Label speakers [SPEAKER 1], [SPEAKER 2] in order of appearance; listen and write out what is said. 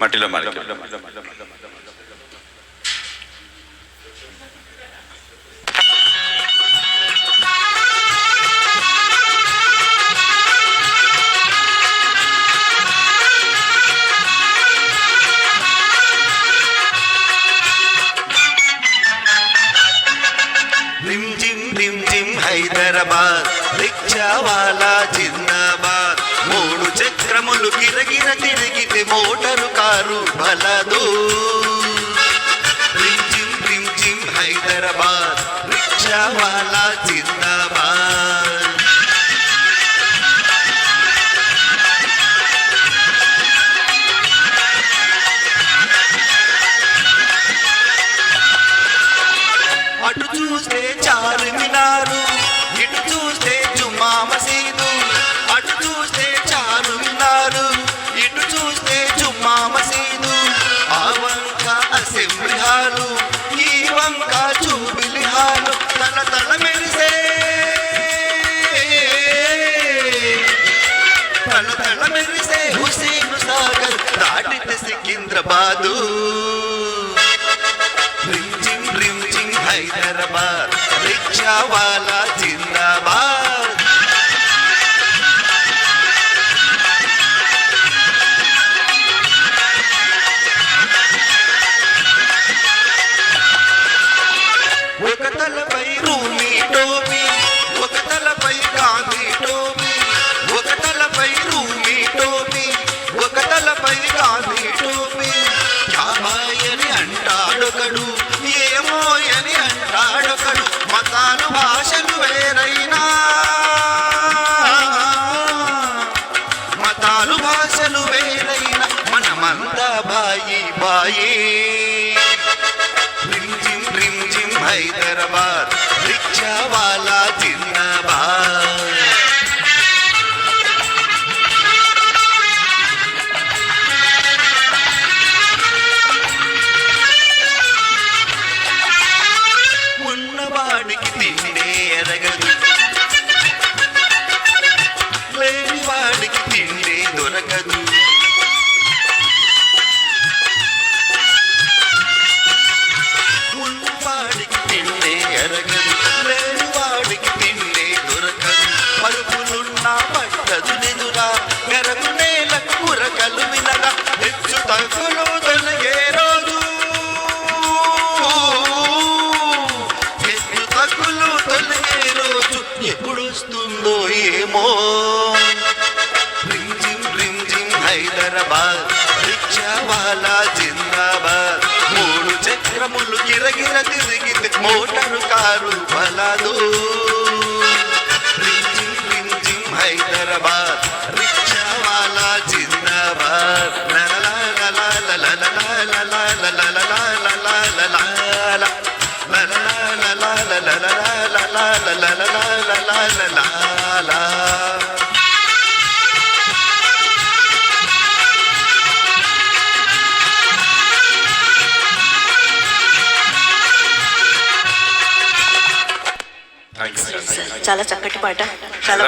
[SPEAKER 1] మట్టిలో
[SPEAKER 2] మరక. హైదరాబాద్ రిక్షావాలా చిన్నా విరగిన తిరిగితే మోటరు కారు బలదు రిమ్ జిమ్ రిమ్ జిమ్ హైదరాబాద్ జిందాబాద్. సికింద్రబాదు. రింగ్ చింగ్ హైదరాబాద్ రిక్షా వాలా జిందాబాద్. ఒక తల మతాలు భాషలు వేరైనా. మతాలు భాషలు వేరైనా. మనమంతా బాయి బాయి. రింజిం రింజిం హైదరాబాద్ రిక్షావాలా జిల్ వస్తుందో ఏమో? బ్రింజిం బ్రింజిం హైదరాబాద్ రిక్షావాలా జిందాబాద్. మూడు చక్రములు గిరగిర తిరిగితే మోటారు కారు బలాదు
[SPEAKER 3] చాలా చక్కటి పాట. చాలా